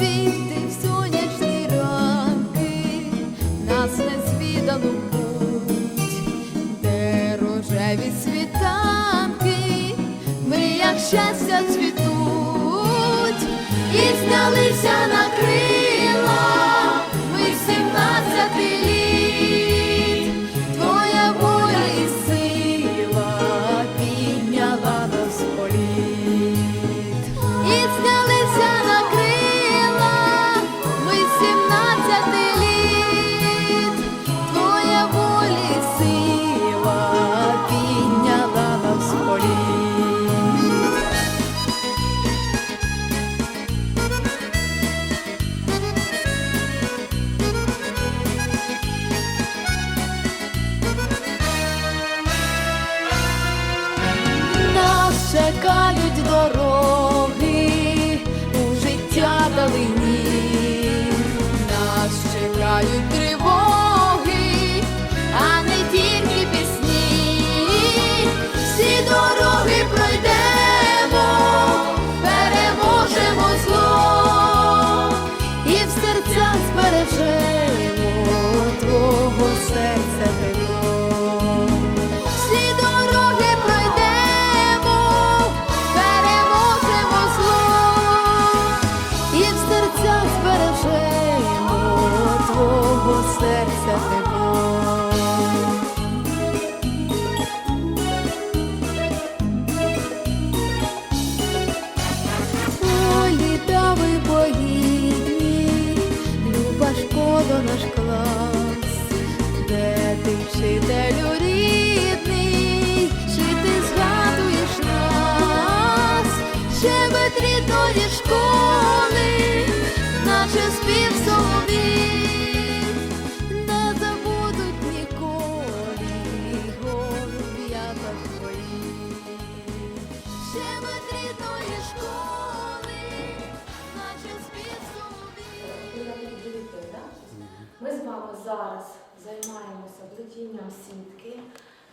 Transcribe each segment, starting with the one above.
Війти в сонячні ранки, нас незвідану путь, де рожеві світанки, ми як щастя цвітуть, і знялися на крилі. you three. Вчителю рідний, чи ти згадуєш нас, ще в рідної школи, наче спів не забудуть ніколи голуб'ята твої. Ще від рідної школи, наче спів. Ми з вами зараз займаємося плетінням сітки,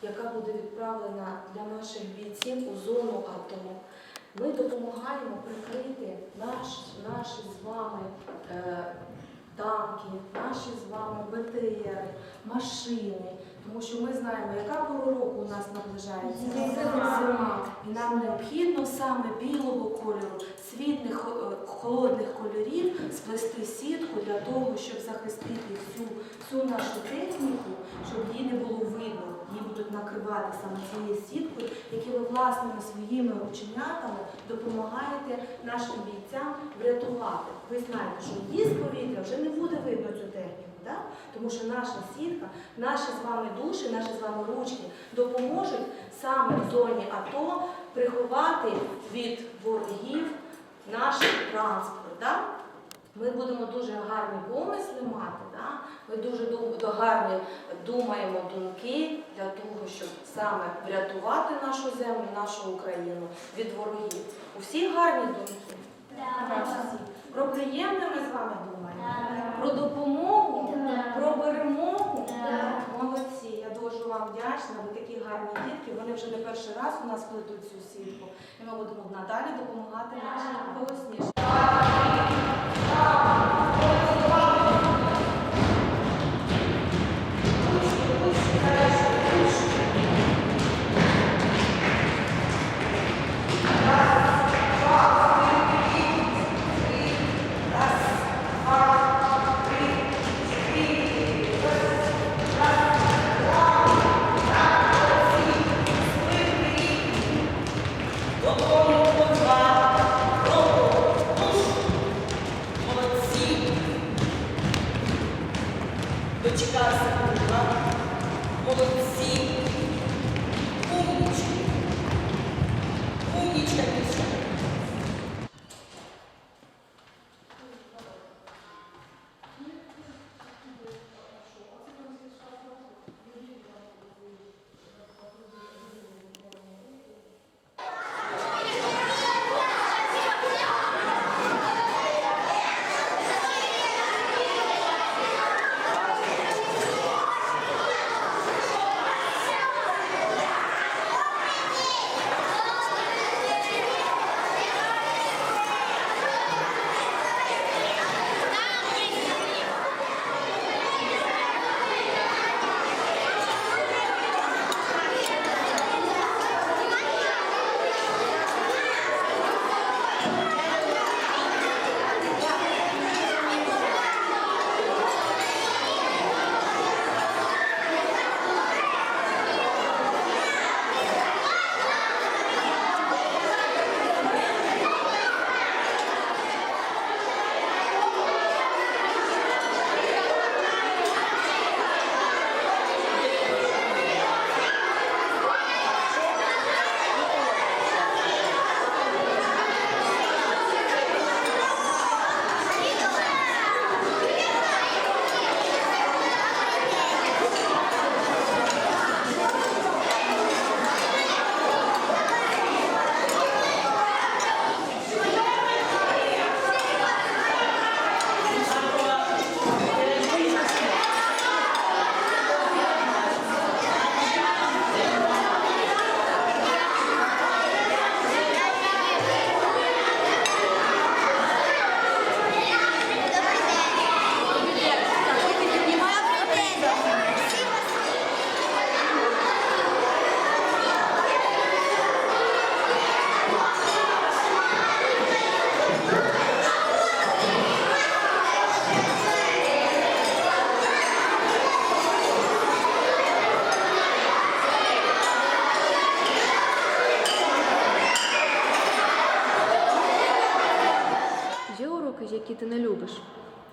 яка буде відправлена для наших бійців у зону АТО. Ми допомагаємо прикрити наш, наші з вами е, танки, наші з вами БТР, машини, тому що ми знаємо, яка пора року у нас наближається зима. І нам необхідно саме білого кольору, світлих е, холодних кольорів сплести сітку для того, щоб захистити всю, всю нашу техніку, щоб її не було видно. Її будуть накривати саме цією сіткою, які ви власними своїми рученятами допомагаєте нашим бійцям врятувати. Ви знаєте, що її з повітря вже не буде видно цю техніку. Да? Тому що наша сітка, наші з вами душі, наші з вами ручки допоможуть саме в зоні АТО приховати від ворогів наш транспорт. Да? Ми будемо дуже гарні помисли мати, да? ми дуже гарні думаємо думки для того, щоб саме врятувати нашу землю, нашу Україну від ворогів. У всіх гарні думки? Всі. Про приємне ми з вами думаємо? Про допомогу? Про перемогу? Молодці, я дуже вам вдячна. Ви такі гарні дітки. Вони вже не перший раз у нас плетуть цю сітку. І ми будемо надалі допомагати нашим голосніше.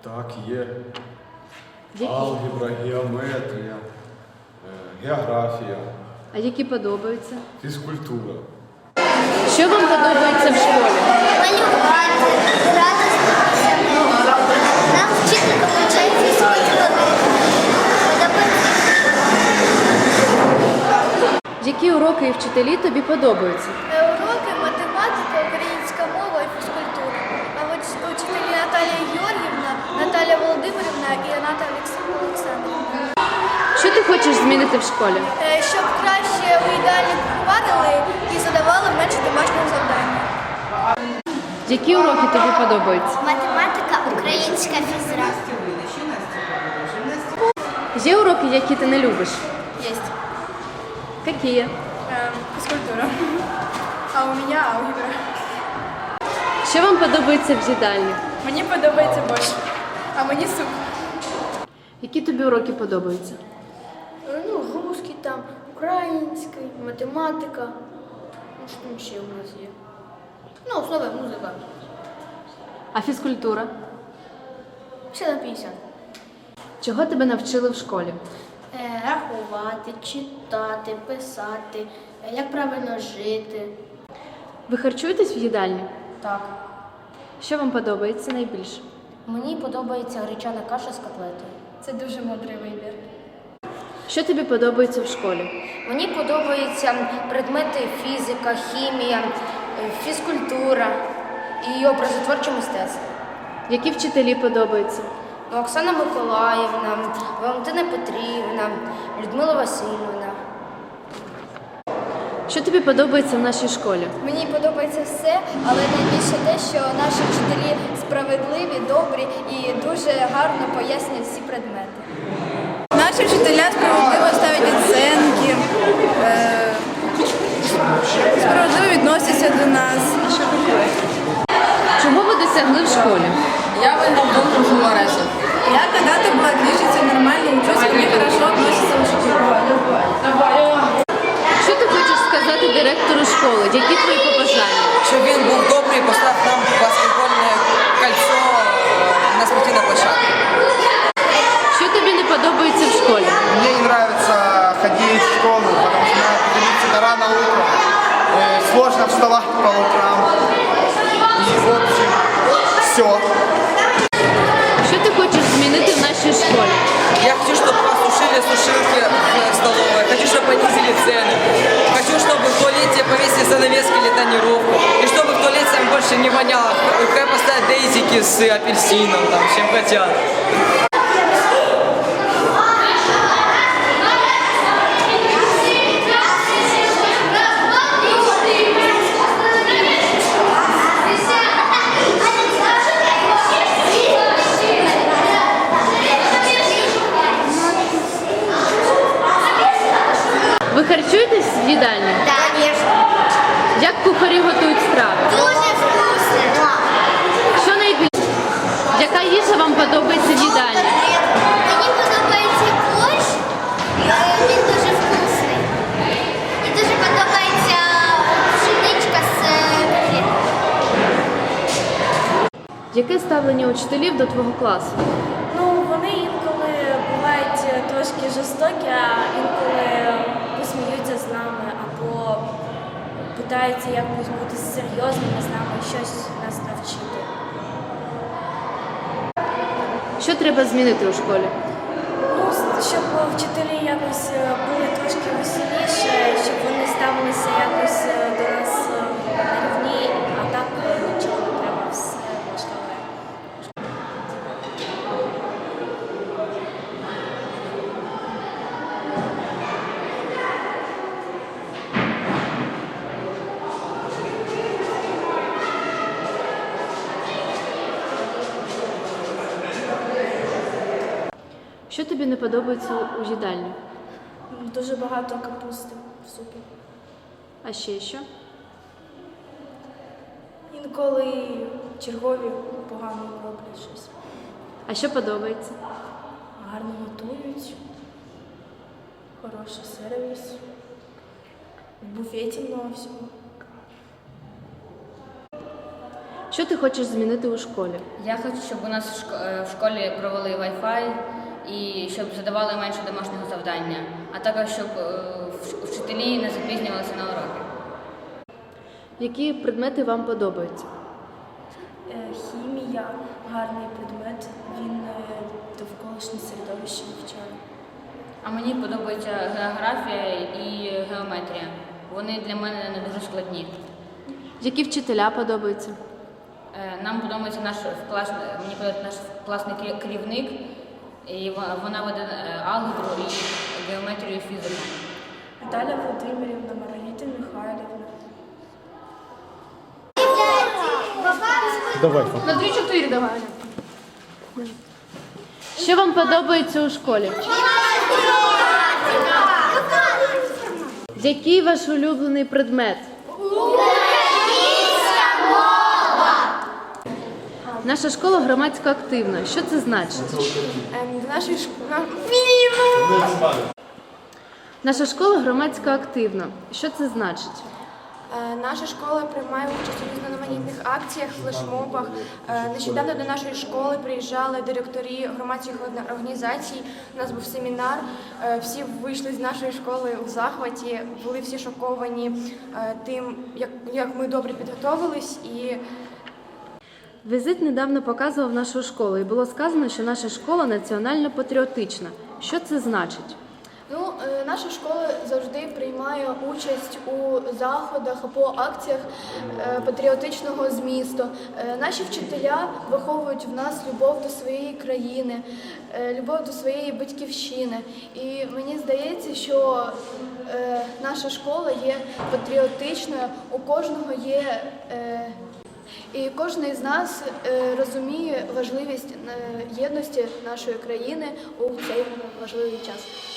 Так, є. Які? Алгебра, геометрія, е, географія, А які подобаються? фізкультура. Що вам подобається в школі? Малювати, грати з. Нам вчителька включає фізкультуру. Які уроки і вчителі тобі подобаються? Уроки, математика, українська мова і фізкультура. А от учителі Наталія Георгівна, Наталя Що ти хочеш змінити в школі? Е, Щоб краще у ідеалі кухварили і задавали менше домашніх завдань. Які уроки тобі подобаються? Математика, українська фізра. Є уроки, які ти не любиш? Есть. Які? Физкультура. А у меня алгебра. Що вам подобається в їдальні? Мені подобається борщ. А мені суп. Які тобі уроки подобаються? Ну, русский там, український, математика. Ну, що там ще у нас є? Ну, основа музика. А фізкультура? Все на 50. Чого тебе навчили в школі? Е, Рахувати, читати, писати, е, як правильно жити. Ви харчуєтесь в їдальні? Так. Що вам подобається найбільше? Мені подобається гречана каша з котлетою. Це дуже мудрий вибір. Що тобі подобається в школі? Мені подобаються предмети фізика, хімія, е, фізкультура і образотворче мистецтво. Які вчителі подобаються? Ну, Оксана Миколаївна, Валентина Петрівна, Людмила Васильівна. Що тобі подобається в нашій школі? Мені подобається все, але найбільше те, що наші вчителі справедливі, добрі і дуже гарно пояснюють всі предмети. Наші вчителя справедливо ставлять оценки, е, справедливо відносяться до нас. Э, Сложно вставать по утрам. И, в общем, все. Що ти хочеш змінити в нашій школі? Я хочу, чтобы посушили сушилки в столовой. Хочу, чтобы понизили цены. Хочу, чтобы в туалете повесили занавески или тонировку. И чтобы в туалете там больше не воняло. Хай поставят дейзики с апельсином, там, с чем хотят. Яке ставлення учителів до твого класу? Ну, вони інколи бувають трошки жорстокі, а інколи посміються з нами або питаються якось бути серйозними з нами, щось нас навчити. Що треба змінити у школі? Ну, щоб вчителі якось е, були трошки веселіше, щоб вони ставилися якось е, до нас е, на рівні, а так е, нічого не треба, все влаштовує. Що тобі не подобається у- їдальні? Дуже багато капусти в супі. А ще що? Інколи чергові погано роблять щось. А що подобається? Гарно готують, хороший сервіс, в буфеті много всього. Що ти хочеш змінити у школі? Я хочу, щоб у нас в шко- е, в школі провели Wi-Fi і щоб задавали менше домашнього завдання, а також щоб е, вчителі не запізнювалися на уроки. Які предмети вам подобаються? Е, Хімія гарний предмет, він е, довколишнє середовище вивчає. А мені подобається географія і геометрія. Вони для мене не дуже складні. Які вчителя подобаються? Нам подобається наш клас, мені подобається наш класний керівник, і вона веде е, алгебру і геометрію і фізику. Наталя Володимирівна, Маргарита Михайлівна. Давай. На 3-4 давай. Що вам подобається у школі? Який ваш улюблений предмет? Наша школа громадсько активна. Що це значить? До нашої школи. Наша школа громадсько активна. Що це значить? Е, Наша школа приймає участь у різноманітних акціях, флешмобах. Е, Нещодавно до нашої школи приїжджали директорі громадських організацій. У нас був семінар. Е, Всі вийшли з нашої школи у захваті, були всі шоковані тим, як, як ми добре підготовились і Візит недавно показував нашу школу, і було сказано, що наша школа національно-патріотична. Що це значить? Ну, е, наша школа завжди приймає участь у заходах або акціях е, патріотичного змісту. Е, Наші вчителя виховують в нас любов до своєї країни, любов до своєї батьківщини. І мені здається, що наша школа є патріотичною, у кожного є. І кожен з нас е, розуміє важливість е, єдності нашої країни у цей важливий час.